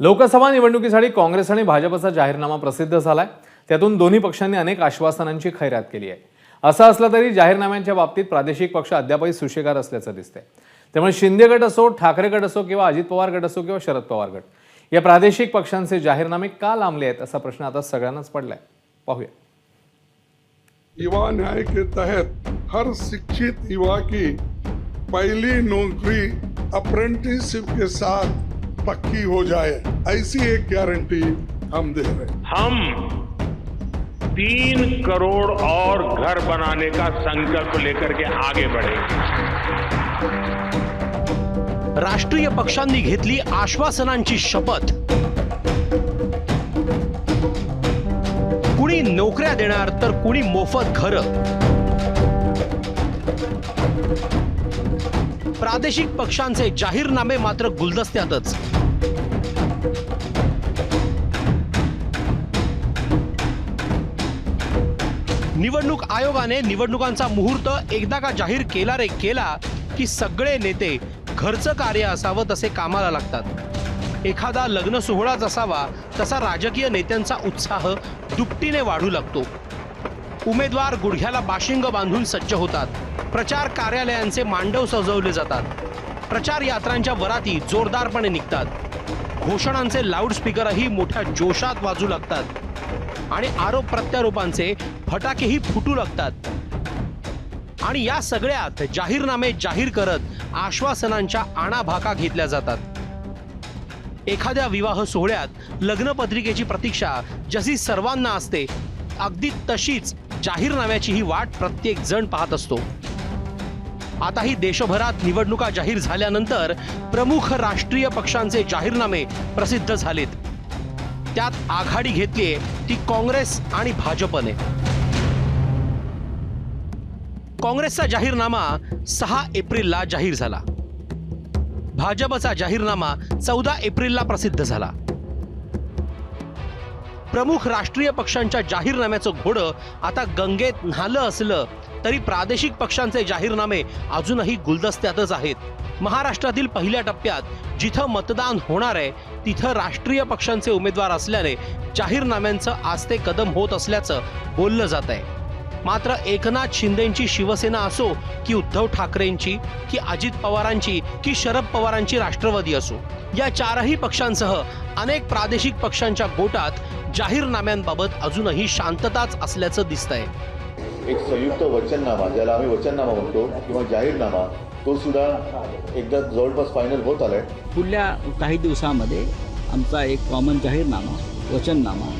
लोकसभा निवडणुकीसाठी काँग्रेस आणि भाजपचा जाहीरनामा प्रसिद्ध झालाय. त्यातून दोन्ही पक्षांनी अनेक आश्वासनांची खैरात केली आहे. असं असलं तरी जाहीरनाम्यांच्या बाबतीत प्रादेशिक पक्ष अद्यापही सुशेगार असल्याचं दिसतंय. त्यामुळे शिंदे गट असो ठाकरे गट असो किंवा अजित पवार गट असो किंवा शरद पवार गट या प्रादेशिक पक्षांचे जाहीरनामे का लांबले आहेत असा प्रश्न आता सगळ्यांनाच पडलाय. पाहूया. युवा न्याय के तहत हर शिक्षित युवा की पहली नौकरी अप्रेंटिसशिप के साथ पक्की हो जाए ऐसी एक गारंटी हम दे रहे हैं। हम तीन करोड़ और घर बनाने का संकल्प लेकर के आगे बढ़ेंगे। राष्ट्रीय पक्षांनी घेतली आश्वासनांची शपथ। कुणी नोकऱ्या देणार तर कुणी मोफत घर। प्रादेशिक पक्षांचे जाहीरनामे मात्र गुलदस्त्यातच। निवडणूक आयोगाने निवडणुकांचा मुहूर्त एकदा का जाहीर केला रे केला की सगळे नेते घरचं कार्य असावं तसे कामाला लागतात. एखादा लग्न सोहळाच असावा तसा राजकीय नेत्यांचा उत्साह दुपटीने वाढू लागतो. उमेदवार गुडघ्याला बाशिंग बांधून सज्ज होतात. प्रचार कार्यालयांचे मांडव सजवले जातात. प्रचार यात्रांच्या वराती जोरदारपणे निघतात. घोषणांचे लाऊडस्पीकरही मोठ्या जोशात वाजू लागतात. आणि आरोप प्रत्यारोपांचे फटाकेही फुटू लागतात. आणि या सगळ्यात जाहीरनामे जाहीर करत आश्वासनांच्या आणाभाका घेतल्या जातात. एखाद्या विवाह सोहळ्यात लग्नपत्रिकेची प्रतीक्षा जशी सर्वांना असते अगदी तशीच जाहीरनाम्याची ही वाट प्रत्येक जण पाहत असतो. आताही देशभरात निवडणुका जाहीर झाल्यानंतर प्रमुख राष्ट्रीय पक्षांचे जाहीरनामे प्रसिद्ध झालेत. त्यात आघाडी घेतलीये ती काँग्रेस आणि भाजपने. काँग्रेसचा जाहीरनामा सहा एप्रिलला जाहीर झाला. भाजपचा जाहीरनामा चौदा एप्रिलला प्रसिद्ध झाला. प्रमुख राष्ट्रीय पक्षांच्या जाहीरनाम्याचं घोडं आता गंगेत न्हालं असलं तरी प्रादेशिक पक्षांचे जाहीरनामे अजूनही गुलदस्त्यातच आहेत. महाराष्ट्रातील पहिल्या टप्प्यात जिथं मतदान होणार आहे तिथं राष्ट्रीय पक्षांचे उमेदवार असल्याने जाहीरनाम्यांचं आज ते कदम होत असल्याचं बोललं जात आहे. मात्र एकनाथ शिंदेंची शिवसेना असो की उद्धव ठाकरेंची की अजित पवारांची की शरद पवारांची राष्ट्रवादी असो या चारही पक्षांसह अनेक प्रादेशिक पक्षांच्या गोटात जाहीरनाम्यांबाबत अजूनही शांतताच असल्याचं दिसतंय. एक संयुक्त वचननामा ज्याला आम्ही वचननामा म्हणतो किंवा जाहीरनामा तो सुद्धा एकदा जवळपास फायनल होत आलाय. पुढल्या काही दिवसामध्ये आमचा एक कॉमन जाहीरनामा वचननामा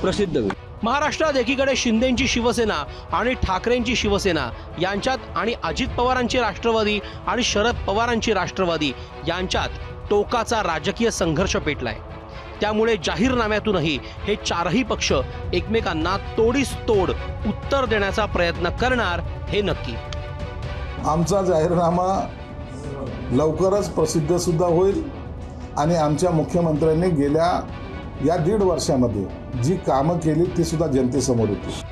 प्रसिद्ध होईल. महाराष्ट्रात एकीकडे शिंदेची शिवसेना आणि ठाकरेंची शिवसेना यांच्यात आणि अजित पवारांची राष्ट्रवादी आणि शरद पवारांची राष्ट्रवादी यांच्यात टोकाचा राजकीय संघर्ष पेटलाय. त्यामुळे जाहीरनाम्यातूनही हे चारही पक्ष एकमेकांना तोडीस तोड उत्तर देण्याचा प्रयत्न करणार हे नक्की. आमचा जाहीरनामा लवकरच प्रसिद्ध सुद्धा होईल आणि आमच्या मुख्यमंत्र्यांनी गेल्या या दीड वर्षामध्ये जी कामं केली ती सुद्धा जनतेसमोर येतील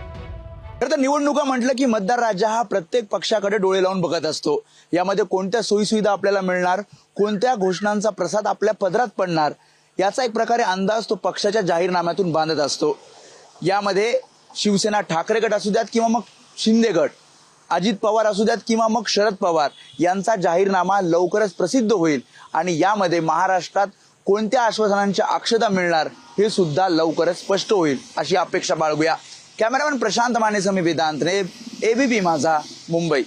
खरं तर निवडणुका म्हटलं की मतदार राजा हा प्रत्येक पक्षाकडे डोळे लावून बघत असतो. यामध्ये कोणत्या सोयीसुविधा आपल्याला मिळणार? कोणत्या घोषणांचा प्रसाद आपल्या पदरात पडणार? याचा एक प्रकारे अंदाज तो पक्षाच्या जाहीरनाम्यातून बांधत असतो. यामध्ये शिवसेना ठाकरे गट असू द्यात किंवा मग शिंदे गट अजित पवार असू द्यात किंवा मग शरद पवार यांचा जाहीरनामा लवकरच प्रसिद्ध होईल आणि यामध्ये महाराष्ट्रात कोणत्या आश्वासनांच्या अक्षता मिळणार हे सुद्धा लवकरच स्पष्ट होईल अशी अपेक्षा बाळगूया. कॅमेरामॅन प्रशांत माने मी वेदांतने एबीपी माझा मुंबई.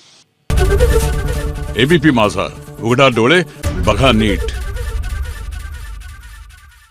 एबीपी माझा. उघडा डोळे बघा नीट.